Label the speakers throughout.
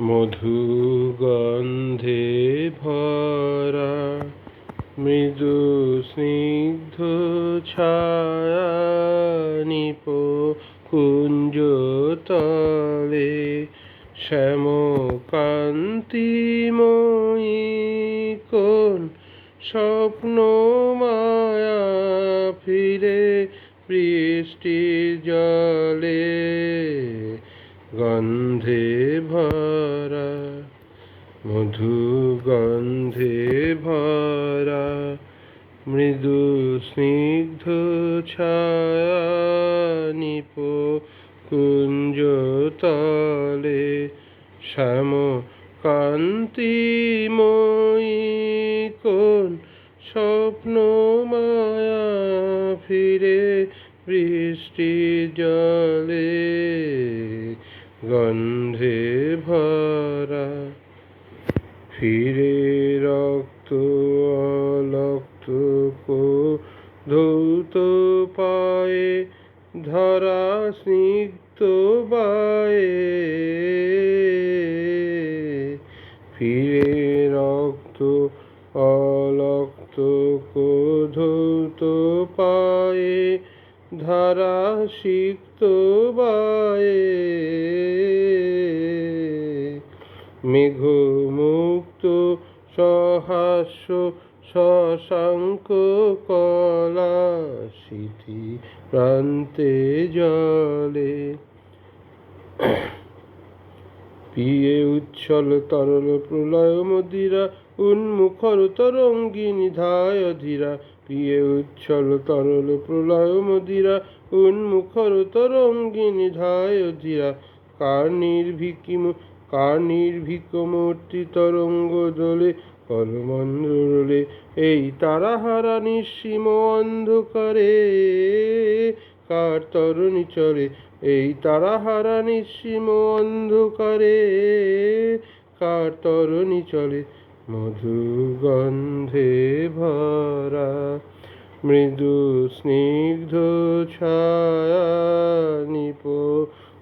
Speaker 1: মধু গন্ধে ভরা মৃদু স্নিগ্ধ ছায়া নিপ কুঞ্জ তলে শ্যাম কান্তিময়ী কোন স্বপ্ন মায়া ফিরে বৃষ্টি জলে গন্ধে মধু গন্ধে ভরা, মৃদু স্নিগ্ধ ছায়া কুঞ্জ তলে শ্যাম কান্তিময়ী কোন স্বপ্ন মায়া ফিরে বৃষ্টি জলে, গন্ধে ভরা ফিরে রক্ত, অলক্ত ধৌত পায়ে ধরা স্নিগ্ধ বায়ে। ফিরে রক্ত, অলক্ত ধৌত পায়ে ধরা সিক্ত বায়ে। মেঘ সহাস্য শশাঙ্ক কলা সিথি প্রান্তে জলে। পিয়ে উচ্ছল তরল প্রলয় মদিরা, উন্মুখর তরঙ্গিনী ধায় ধীরা পিয়ে উচ্ছল তরল প্রলয় মদিরা, উন্মুখর তরঙ্গিনী ধায় ধীরা কার নির্ভীকিম কার নির্ভীক মূর্তি তরঙ্গ দোলে করমন্দ্রলে এই তারাহারা নিঃসীম অন্ধকারে, কার তরণী চলে এই তারাহারা নিঃসীম অন্ধকারে, কার তরণী চলে মধু গন্ধে ভরা, মৃদু স্নিগ্ধ ছায়া নিপ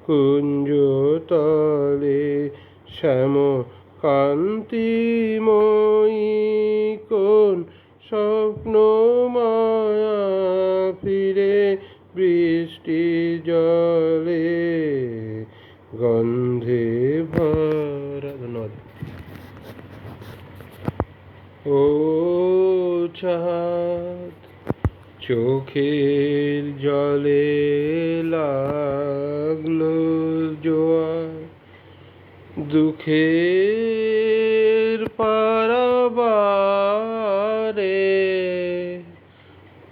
Speaker 1: কুঞ্জ তলে শ্যাম কান্তিময়ী কোন স্বপ্ন মায়া ফিরে বৃষ্টি জলে গন্ধে ভরা। ধন্যবাদ। ও চাঁদ চোখের জলে লাগল জোয়ার, দুঃখের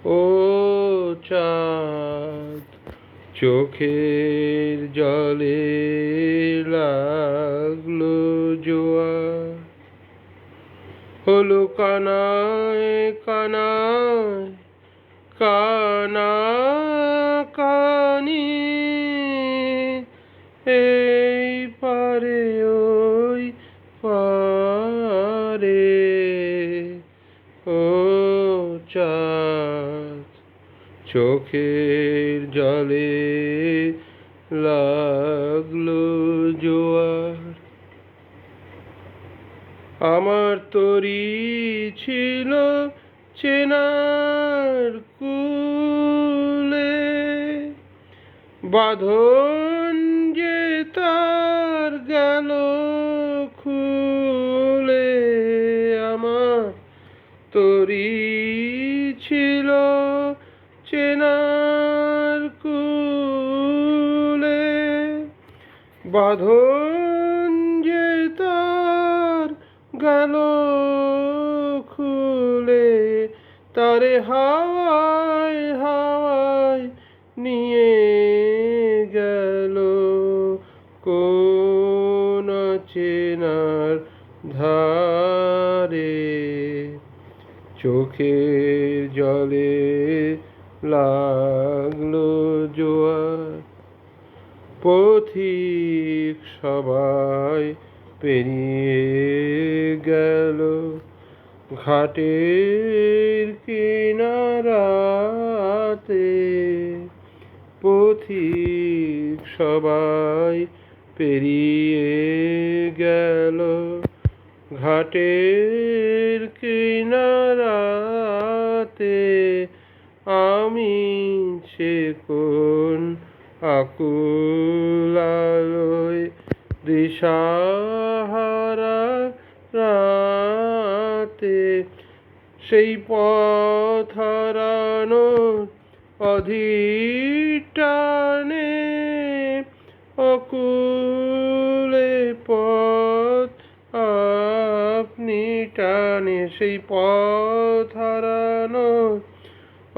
Speaker 1: ও চাঁদ চোখের জলে লাগল জোয়ার। হলো কানায় কানায় কানা কানি এই পারে ওই পারে ও চাঁদ চোখের জলে লাগল জোয়ার। আমার তরি ছিল চেনার কুলে। বাঁধন যে তার গেল খুলে। আমার তরি ছিল চেনার কুলে বাঁধন যে তার গেল খুলে, তারে হাওয়ায় হাওয়ায় নিয়ে গেল। কোন চেনার ধারে পথিক সবাই পেরিয়ে গেল। ঘাটের কিনারাতে পথিক সবাই পেরিয়ে গেল। ঘাটের কিনারাতে আমি সে কোন আকুলালয় দিশাহারা রাতে সেই পথ অধিটানে অকুলে পথ আপনি টানে সেই পথ হারানোর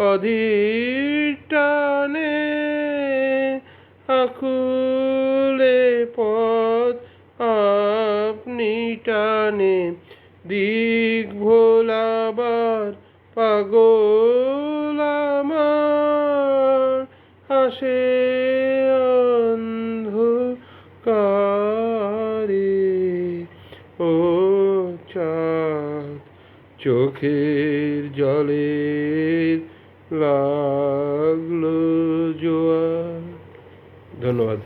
Speaker 1: অধিটানে আকুলে পথ আপনি টানে, দিক ভোলাবার পাগল আমার। হাসে অন্ধকারে, ও চাঁদ, চোখের জলের লাগল ধন্যবাদ।